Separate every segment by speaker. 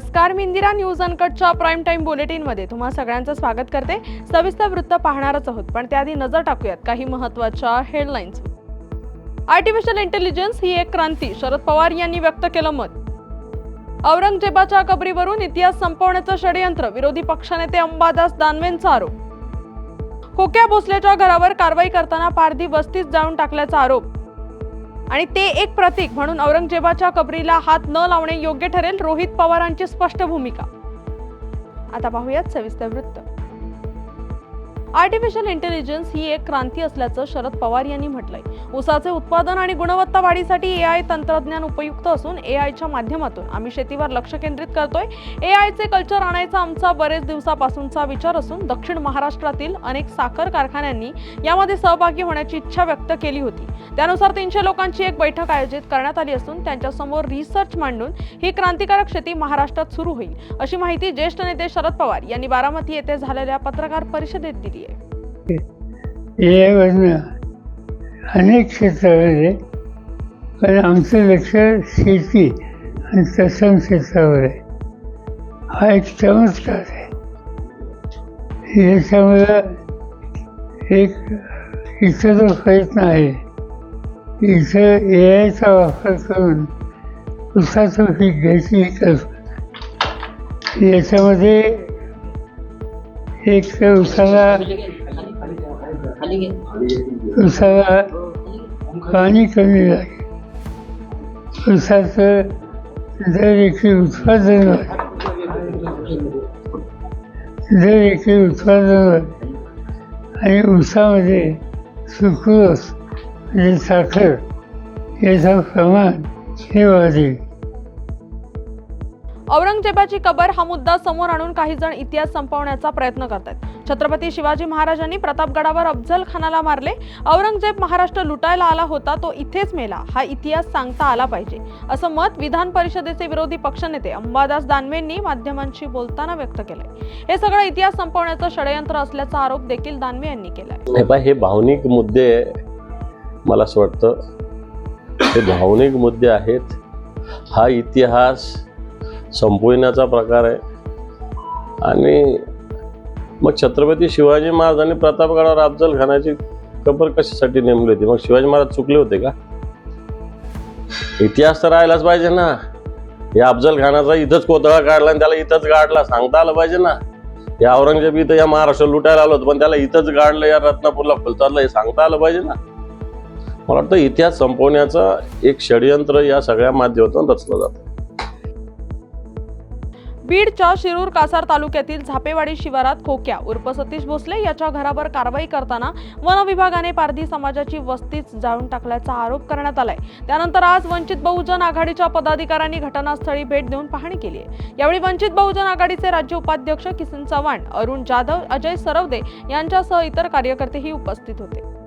Speaker 1: नमस्कार मी इंदिरा न्यूज अनकटच्या प्राईम टाईम बुलेटिनमध्ये तुम्हा सगळ्यांचं स्वागत करते. सविस्तर वृत्त पाहणारच आहोत पण त्याआधी नजर टाकूयात काही महत्त्वाच्या हेडलाईन्स आर्टिफिशियल इंटेलिजन्स ही एक क्रांती शरद पवार यांनी व्यक्त केलं मत. औरंगजेबाच्या कबरीवरून इतिहास संपवण्याचं षडयंत्र विरोधी पक्षनेते अंबादास दानवेंचा आरोप. खोक्या भोसलेच्या घरावर कारवाई करताना पारधी वस्तीत जाळून टाकल्याचा आरोप. आणि ते एक प्रतीक म्हणून औरंगजेबाच्या कबरीला हात न लावणे योग्य ठरेल रोहित पवारांची स्पष्ट भूमिका. आता पाहूयात सविस्तर वृत्त. आर्टिफिशियल इंटेलिजन्स ही एक क्रांती असल्याचं शरद पवार यांनी म्हटलंय. ऊसाचे उत्पादन आणि गुणवत्ता वाढीसाठी ए आय तंत्रज्ञान उपयुक्त असून ए आयच्या माध्यमातून आम्ही शेतीवर लक्ष केंद्रित करतोय. आयचे कल्चर आणायचा आमचा बरेच दिवसापासूनचा विचार असून दक्षिण महाराष्ट्रातील अनेक साखर कारखान्यांनी यामध्ये सहभागी होण्याची इच्छा व्यक्त केली होती. त्यानुसार तीनशे लोकांची एक बैठक आयोजित करण्यात आली असून त्यांच्यासमोर रिसर्च मांडून ही क्रांतिकारक शेती महाराष्ट्रात सुरू होईल अशी माहिती ज्येष्ठ नेते शरद पवार यांनी बारामती येथे झालेल्या पत्रकार परिषदेत दिली आहे
Speaker 2: यावरनं अनेक क्षेत्रामध्ये पण आमचं लक्ष शेती आणि तत्सम क्षेत्रावर आहे. हा एक चमत्कार आहे. याच्यामुळं एक इथं जो प्रयत्न आहे इथं ए आयचा वापर करून उसाचं पीक घ्यायची कल्पना याच्यामध्ये एक तर उसाला उसाला पाणी कमी लागेल उसाचं दर एकरी उत्पादन वाढेल दर एकरी उत्पादन वाढेल आणि उसामध्ये सुक्रोज म्हणजे साखर याचं प्रमाण हे वाढेल.
Speaker 1: औरंगजेबाची कबर हा मुद्दा समोर आणून काही जण इतिहास संपवण्याचा प्रयत्न करतात छत्रपती शिवाजी महाराजांनी प्रतापगडावर अफजल खानाला मारले. औरंगजेब महाराष्ट्र लुटायला आला होता तो इथेच मेला. हा इतिहास सांगता आला पाहिजे. असं मत विधान परिषदेचे विरोधी पक्षनेते अंबादास दानवेंनी माध्यमांशी बोलताना व्यक्त केलंय. हे सगळं इतिहास संपवण्याचं षडयंत्र असल्याचा आरोप देखील दानवे यांनी केलाय.
Speaker 3: हे हे भावनिक मुद्दे मला असं वाटतं हे भावनिक मुद्दे आहेत. हा इतिहास संपविण्याचा प्रकार आहे. आणि मग छत्रपती शिवाजी महाराजांनी प्रतापगडावर अफजल खानाची कबर कशासाठी नेमली होती? मग शिवाजी महाराज चुकले होते का? इतिहास तर राहायलाच पाहिजे ना. या अफजल खानाचा इथंच कोतळा काढला आणि त्याला इथंच गाडला. सांगता आलं पाहिजे ना. या औरंगजेब इथं या महाराष्ट्र लुटायला आलो होतो पण त्याला इथंच गाडलं या रत्नापूरला फुलताडलं हे सांगता आलं पाहिजे ना. मला वाटतं इतिहास संपवण्याचं एक षडयंत्र या सगळ्या माध्यमातून रचलं जातं.
Speaker 1: बीडच्या शिरूर कासार तालुक्यातील झापेवाडी शिवारात खोक्या. उर्फ सतीश भोसले याच्या घरावर कारवाई करताना वन विभागाने पारधी समाजाची वस्तीच जाळून टाकल्याचा आरोप करण्यात आलाय. त्यानंतर आज वंचित बहुजन आघाडीच्या पदाधिकाऱ्यांनी घटनास्थळी भेट देऊन पाहणी केली आहे. यावेळी वंचित बहुजन आघाडीचे राज्य उपाध्यक्ष किसन चव्हाण अरुण जाधव अजय सरवदे यांच्यासह इतर कार्यकर्तेही उपस्थित होते.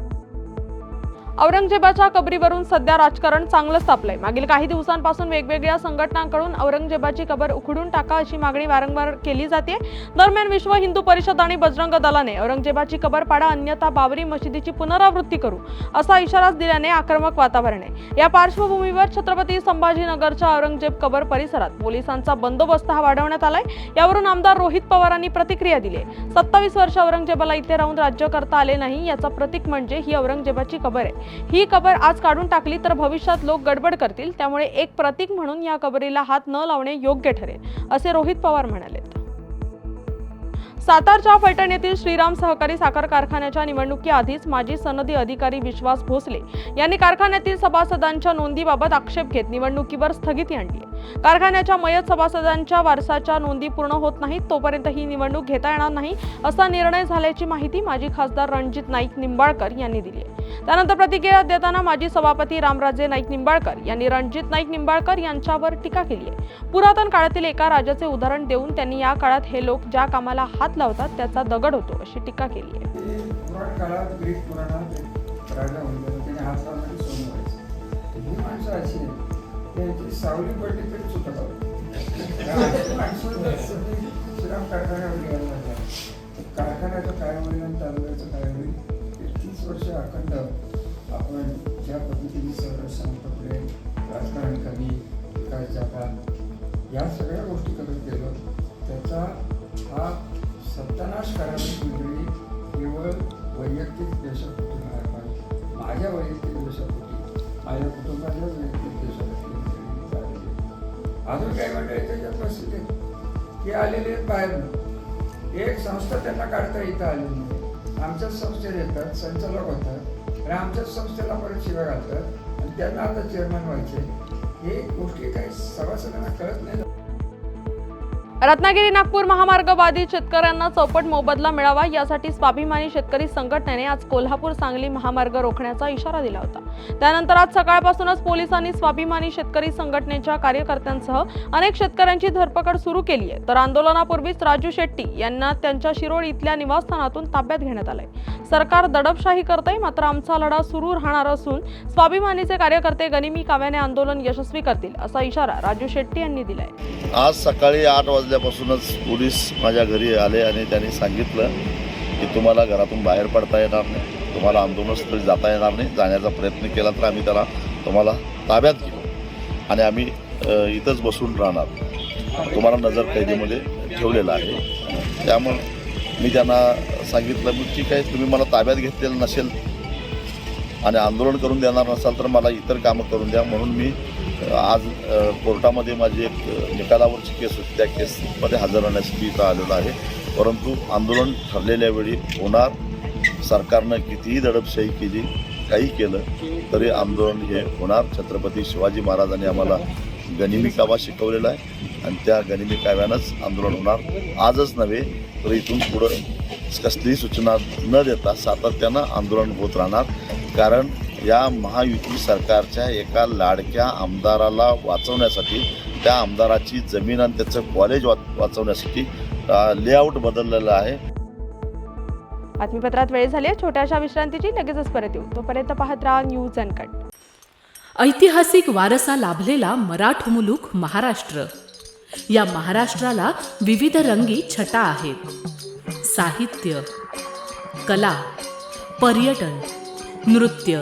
Speaker 1: औरंगजेबाच्या कबरीवरून सध्या राजकारण चांगलंच तापलंय. मागील काही दिवसांपासून वेगवेगळ्या संघटनांकडून औरंगजेबाची कबर उखडून टाका अशी मागणी वारंवार केली जाते. दरम्यान विश्व हिंदू परिषद आणि बजरंग दलाने औरंगजेबाची कबर पाडा अन्यथा बाबरी मशिदीची पुनरावृत्ती करू असा इशाराच दिल्याने आक्रमक वातावरण आहे. या पार्श्वभूमीवर छत्रपती संभाजीनगरच्या औरंगजेब कबर परिसरात पोलिसांचा बंदोबस्त हा वाढवण्यात आलाय. यावरून आमदार रोहित पवारांनी प्रतिक्रिया दिली आहे. सत्तावीस वर्ष औरंगजेबाला इथे राहून राज्य करता आले नाही याचा प्रतीक म्हणजे ही औरंगजेबाची कबर आहे. ही कबर आज काढून टाकली तर भविष्यात लोक गडबड करतील. त्यामुळे एक प्रतीक म्हणून या कबरीला हात न लावणे योग्य ठरेल असे रोहित पवार म्हणाले. सातारच्या फलटण येथील श्रीराम सहकारी साखर कारखान्याच्या निवडणुकीआधीच माजी सनदी अधिकारी विश्वास भोसले यांनी कारखान्यातील सभासदांच्या नोंदीबाबत आक्षेप घेत निवडणुकीवर स्थगिती आणली. कारखान्याच्या मयत सभासदांच्या वारसाच्या नोंदी पूर्ण होत नाहीत तोपर्यंत ही निवडणूक घेता येणार नाही असा निर्णय झाल्याची माहिती माजी खासदार रणजित नाईक निंबाळकर यांनी दिली. त्यानंतर प्रतिक्रिया देताना माजी सभापती रामराजे नाईक निंबाळकर यांनी रणजित नाईक निंबाळकर यांच्यावर टीका केली आहे. पुरातन काळातील एका राजाचे उदाहरण देऊन त्यांनी या काळात हे लोक ज्या कामाला हात लावतात त्याचा दगड होतो अशी टीका केली आहे.
Speaker 4: माणसं अशी कारखान्याचं काय होईल आणि तालुक्याचं काय होईल ते तीस वर्ष अखंड आपण ज्या पद्धतीने संरक्षण कपडे राजकारण कमी विकास जागा या सगळ्या गोष्टी करत गेलो. सत्यानाश मंडळी केवळ वैयक्तिक देशात नाही पाहिजे माझ्या वैयक्तिक द्वेषापोटी माझ्या कुटुंबाच्या वैयक्तिक देशात अजून काही मंडळी त्याच्यात बसलेले ते आलेले आहेत बाहेर. एक संस्था त्यांना काढता इथं आली नाही. आमच्याच संस्थेत येतात संचालक होतात आणि आमच्याच संस्थेला परत शिव्या घालतात. आणि त्यांना आता चेअरमॅन व्हायचे हे गोष्टी काही सभासदांना कळत नाही.
Speaker 1: रत्नागिरी नागपूर महामार्ग बाधित शेतकऱ्यांना चौपट मोबदला मिळावा यासाठी स्वाभिमानी शेतकरी संघटनेने आज कोल्हापूर सांगली महामार्ग रोखण्याचा इशारा दिला होता. त्यानंतर आज सकाळपासूनच पोलिसांनी स्वाभिमानी शेतकरी संघटनेच्या कार्यकर्त्यांसह अनेक शेतकऱ्यांची धरपकड सुरू केली आहे. तर आंदोलनापूर्वीच राजू शेट्टी यांना त्यांच्या शिरोळ इथल्या निवासस्थानातून ताब्यात घेण्यात आलंय. सरकार दडपशाही करतंय मात्र आमचा लढा सुरू राहणार असून स्वाभिमानीचे कार्यकर्ते गनिमी काव्याने आंदोलन यशस्वी करतील असा इशारा राजू शेट्टी यांनी दिलाय.
Speaker 5: आज सकाळी आठ वाजल्यापासूनच पोलीस माझ्या घरी आले आणि त्यांनी सांगितलं की तुम्हाला घरातून बाहेर पडता येणार नाही. तुम्हाला आंदोलनस्थळी जाता येणार नाही. जाण्याचा प्रयत्न केला तर आम्ही त्याला तुम्हाला ताब्यात घेऊ. आणि आम्ही इथंच बसून राहणार. तुम्हाला नजर कैदीमध्ये ठेवलेलं आहे. त्यामुळं मी त्यांना सांगितलं मग ठीक आहे तुम्ही मला ताब्यात घेतलेलं नसेल आणि आंदोलन करून देणार नसाल तर मला इतर कामं करून द्या. म्हणून मी आज कोर्टामध्ये माझी एक निकालावरची केस होती. त्या केसमध्ये हजर राहण्यासाठी इथं आलेलो आहे. परंतु आंदोलन ठरलेल्या वेळी होणार. सरकारनं कितीही दडपशाही केली काही केलं तरी आंदोलन हे होणार. छत्रपती शिवाजी महाराजांनी आम्हाला गनिमी कावा शिकवलेला आहे आणि त्या गनिमी काव्यानंच आंदोलन होणार. आजच नव्हे तर इथून पुढं कसलीही सूचना न देता सातत्यानं आंदोलन होत राहणार. कारण या महायुती सरकारच्या एका लाडक्या आमदाराला वाचवण्यासाठी त्या आमदाराची जमीन आणि त्याचं कॉलेज वाच वाचवण्यासाठी लेआउट बदललेलं आहे.
Speaker 1: बातमीपत्रात वेळ झाली आहे. छोट्याशा विश्रांतीची लगेचच परत येऊ. तोपर्यंत पाहत राहा न्यूज अनकट
Speaker 6: ऐतिहासिक वारसा लाभलेला मराठ मुलूक महाराष्ट्र. या महाराष्ट्राला विविध रंगी छटा आहेत. साहित्य कला पर्यटन नृत्य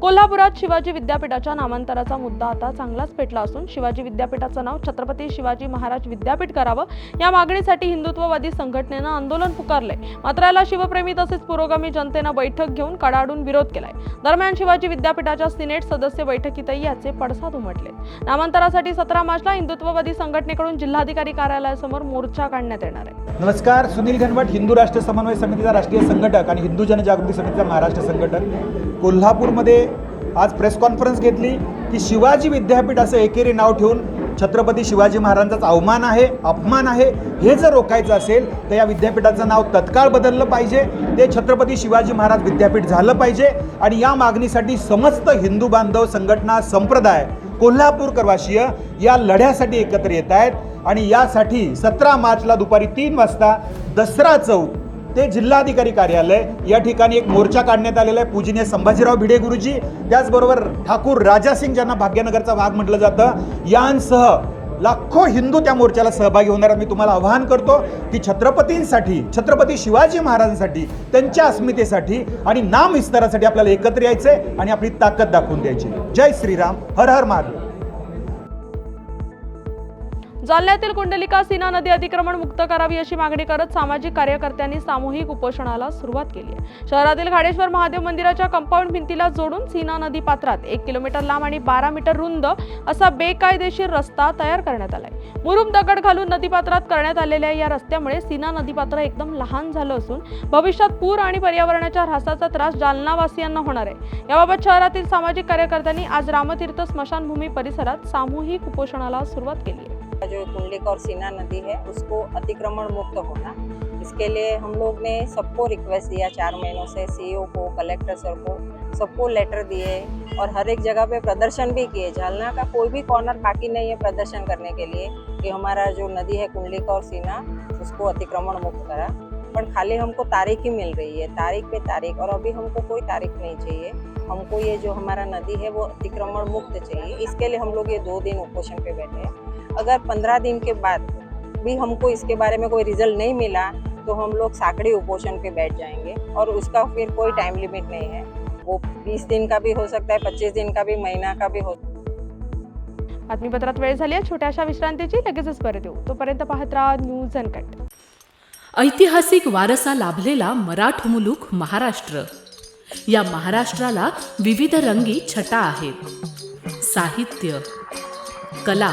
Speaker 1: कोल्हापुरात शिवाजी विद्यापीठाच्या नामांतराचा मुद्दा आता चांगलाच पेटला असून शिवाजी विद्यापीठाचं नाव छत्रपती शिवाजी महाराज विद्यापीठ करावं या मागणीसाठी हिंदुत्ववादी संघटनेनं आंदोलन पुकारले मात्र याला शिवप्रेमी तसेच पुरोगामी जनतेनं बैठक घेऊन कडाडून विरोध केलाय. दरम्यान शिवाजी विद्यापीठाच्या सिनेट सदस्य बैठकीतही याचे पडसाद उमटले. नामांतरासाठी सतरा मार्चला हिंदुत्ववादी संघटनेकडून जिल्हाधिकारी कार्यालयासमोर मोर्चा काढण्यात येणार आहे.
Speaker 7: नमस्कार सुनील घनवट हिंदू राष्ट्र समन्वय समितीचा राष्ट्रीय संघटक आणि हिंदू जनजागृती समितीचा महाराष्ट्र संघटक. कोल्हापूरमध्ये आज प्रेस कॉन्फरन्स घेतली की शिवाजी विद्यापीठ असं एकेरी नाव ठेवून छत्रपती शिवाजी महाराजांचाच अवमान आहे अपमान आहे हे जर रोखायचं असेल तर या विद्यापीठाचं नाव तत्काळ बदललं पाहिजे ते छत्रपती शिवाजी महाराज विद्यापीठ झालं पाहिजे आणि या मागणीसाठी समस्त हिंदू बांधव संघटना संप्रदाय कोल्हापूर करवाशीय या लढ्यासाठी एकत्र येत आहेत. आणि यासाठी सतरा मार्चला दुपारी तीन वाजता दसरा चौक ते जिल्हाधिकारी कार्यालय या ठिकाणी एक मोर्चा काढण्यात आलेला आहे पूजनीय संभाजीराव भिडे गुरुजी. त्याचबरोबर ठाकूर राजा सिंग ज्यांना भाग्यनगरचा भाग म्हटलं जातं यांसह लाखो हिंदू त्या मोर्चाला सहभागी होणार मी तुम्हाला आवाहन करतो की छत्रपतींसाठी छत्रपती शिवाजी महाराजांसाठी त्यांच्या अस्मितेसाठी आणि नाम विस्तारासाठी आपल्याला एकत्र यायचंय आणि आपली ताकद दाखवून द्यायची. जय श्रीराम हर हर महादेव.
Speaker 1: जालन्यातील कुंडलिका सीना नदी अतिक्रमण मुक्त करावी अशी मागणी करत सामाजिक कार्यकर्त्यांनी सामूहिक उपोषणाला सुरुवात केली आहे. शहरातील घाडेश्वर महादेव मंदिराच्या कंपाऊंड भिंतीला जोडून सीना नदी पात्रात एक किलोमीटर लांब आणि बारा मीटर रुंद असा बेकायदेशीर रस्ता तयार करण्यात आलाय. मुरुम दगड घालून नदीपात्रात करण्यात आलेल्या या रस्त्यामुळे सीना नदीपात्र एकदम लहान झालं असून भविष्यात पूर आणि पर्यावरणाच्या ऱ्हासाचा त्रास जालनावासियांना होणार आहे. याबाबत शहरातील सामाजिक कार्यकर्त्यांनी आज रामतीर्थ स्मशानभूमी परिसरात सामूहिक उपोषणाला सुरुवात केली आहे.
Speaker 8: जो कुंडलिक और सीना नदी है, उसको अतिक्रमण मुक्त होना। इसके लिए हम लोग ने सबको रिक्वेस्ट दिया चार महीनों से सीईओ को कलेक्टर सर को, सबको लेटर दिए और हर एक जगह पे प्रदर्शन भी किए। झालना का कोई भी कॉर्नर बाकी नहीं है प्रदर्शन करने के लिए कि हमारा जो नदी है कुंडलिका और सीना, उसको अतिक्रमण मुक्त करा। पर खाली हमको तारीख ही मिल रही है। तारीख पे तारीख और अभी हमको कोई तारीख नहीं चाहिए। हमको ये जो हमारा नदी है, वो अतिक्रमण मुक्त चाहिए। इसके लिए हम लोग ये दो दिन उपोषण पे बैठे हैं। अगर पंद्रह दिन के बाद भी हमको इसके बारे में कोई रिजल्ट नहीं मिला तो हम लोग साकड़ी उपोषण पे बैठ जाएंगे और उसका फिर कोई टाइम लिमिट नहीं है। वो बीस दिन का भी हो सकता है पच्चीस दिन का भी महीना का भी हो
Speaker 1: बातमीपत्रात वेळ झाली आहे. छोट्याशा विश्रांतीची लगेचच परत येऊ. तोपर्यंत पाहत राहा न्यूज अनकट
Speaker 6: ऐतिहासिक वारसा लाभलेला मराठ मुलूक महाराष्ट्र. या महाराष्ट्राला विविध रंगी छटा आहेत. साहित्य कला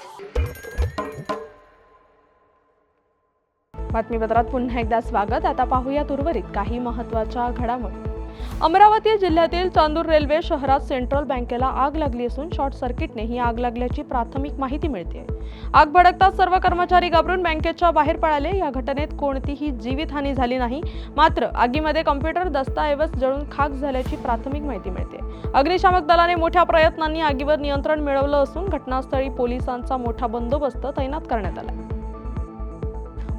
Speaker 1: बातमीपत्रात पुन्हा एकदा स्वागत. आता पाहूयात उर्वरित काही महत्त्वाच्या घडामोडी. अमरावती जिल्ह्यातील चांदूर रेल्वे शहरात सेंट्रल बँकेला आग लागली असून शॉर्ट सर्किटने ही आग लागल्याची प्राथमिक माहिती मिळते आग भडकताच सर्व कर्मचारी घाबरून बँकेच्या बाहेर पळाले. या घटनेत कोणतीही जीवितहानी झाली नाही. मात्र आगीमध्ये कम्प्युटर दस्ताऐवज जळून खाक झाल्याची प्राथमिक माहिती मिळते. अग्निशामक दलाने मोठ्या प्रयत्नांनी आगीवर नियंत्रण मिळवलं असून घटनास्थळी पोलिसांचा मोठा बंदोबस्त तैनात करण्यात आला.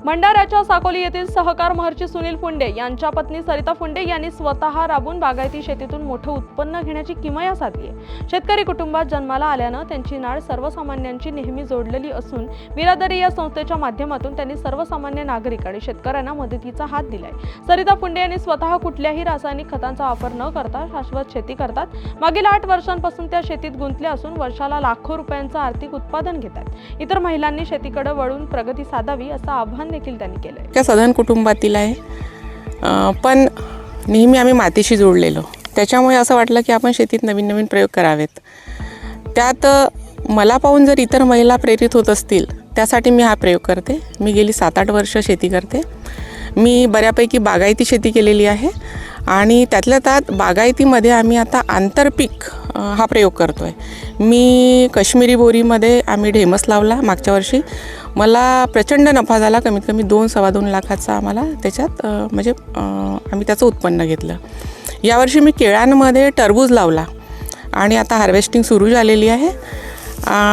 Speaker 1: भंडाऱ्याच्या साकोली येथील सहकार महर्षी सुनील फुंडे यांच्या पत्नी सरिता फुंडे यांनी स्वतः राबून बागायती शेतीतून मोठं उत्पन्न घेण्याची किमया साधली आहे. शेतकरी कुटुंबात जन्माला आल्यानं त्यांची नाळ सर्वसामान्यांची नेहमी जोडलेली असून बिरादरी या संस्थेच्या माध्यमातून त्यांनी सर्वसामान्य नागरिक आणि शेतकऱ्यांना मदतीचा हात दिलाय. सरिता फुंडे यांनी स्वतः कुठल्याही रासायनिक खतांचा वापर न करता शाश्वत शेती करतात. मागील आठ वर्षांपासून त्या शेतीत गुंतल्या असून वर्षाला लाखो रुपयांचं आर्थिक उत्पादन घेतात. इतर महिलांनी शेतीकडे वळून प्रगती साधावी असं आव्हान देखील त्यांनी केलं
Speaker 9: त्या सधन कुटुंबातील आहे. पण नेहमी आम्ही मातीशी जोडलेलो त्याच्यामुळे असं वाटलं की आपण शेतीत नवीन नवीन प्रयोग करावेत. त्यात मला पाहून जर इतर महिला प्रेरित होत असतील त्यासाठी मी हा प्रयोग करते. मी गेली सात आठ वर्ष शेती करते. मी बऱ्यापैकी बागायती शेती केलेली आहे. आणि त्यातल्या त्यात बागायतीमध्ये आम्ही आता आंतरपीक हा प्रयोग करतो आहे मी काश्मीरी बोरीमध्ये आम्ही ढेमस लावला मागच्या वर्षी. मला प्रचंड नफा झाला कमीत कमी दोन सव्वा दोन लाखाचा आम्हाला त्याच्यात म्हणजे आम्ही त्याचं उत्पन्न घेतलं. यावर्षी मी केळ्यांमध्ये टरबूज लावला आणि आता हार्वेस्टिंग सुरू झालेली आहे.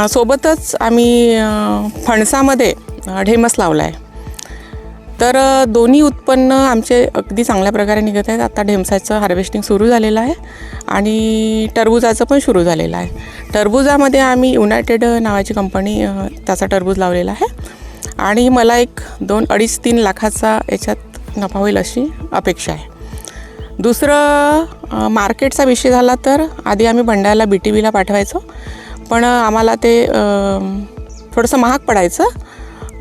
Speaker 9: सोबतच आम्ही फणसामध्ये ढेमस लावला आहे तर दोन्ही उत्पन्न आमचे अगदी चांगल्या प्रकारे निघत आहेत. आता ढेमसाचं हार्वेस्टिंग सुरू झालेलं आहे आणि टरबुजाचं पण सुरू झालेलं आहे. टरबुजामध्ये आम्ही युनायटेड नावाची कंपनी त्याचा टरबूज लावलेला आहे. आणि मला एक दोन अडीच तीन लाखाचा याच्यात नफा होईल अशी अपेक्षा आहे. दुसरं मार्केटचा विषय झाला तर आधी आम्ही भंडाऱ्याला बी टी बीला पाठवायचो. पण आम्हाला ते थोडंसं महाग पडायचं.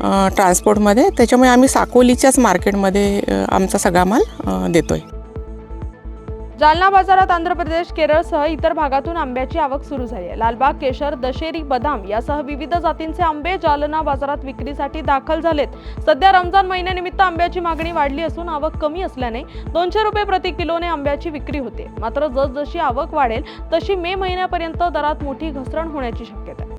Speaker 9: ट्रान्सपोर्टमध्ये त्याच्यामुळे आम्ही साकोलीच्याच मार्केटमध्ये आमचा सगळा माल देतो आहे
Speaker 1: जालना बाजारात आंध्र प्रदेश केरळसह इतर भागातून आंब्याची आवक सुरू झाली आहे. लालबाग केशर दशेरी बदाम यासह विविध जातींचे आंबे जालना बाजारात विक्रीसाठी दाखल झालेत. सध्या रमजान महिन्यानिमित्त आंब्याची मागणी वाढली असून आवक कमी असल्याने दोनशे रुपये प्रति किलोने आंब्याची विक्री होते. मात्र जसजशी आवक वाढेल तशी मे महिन्यापर्यंत दरात मोठी घसरण होण्याची शक्यता आहे.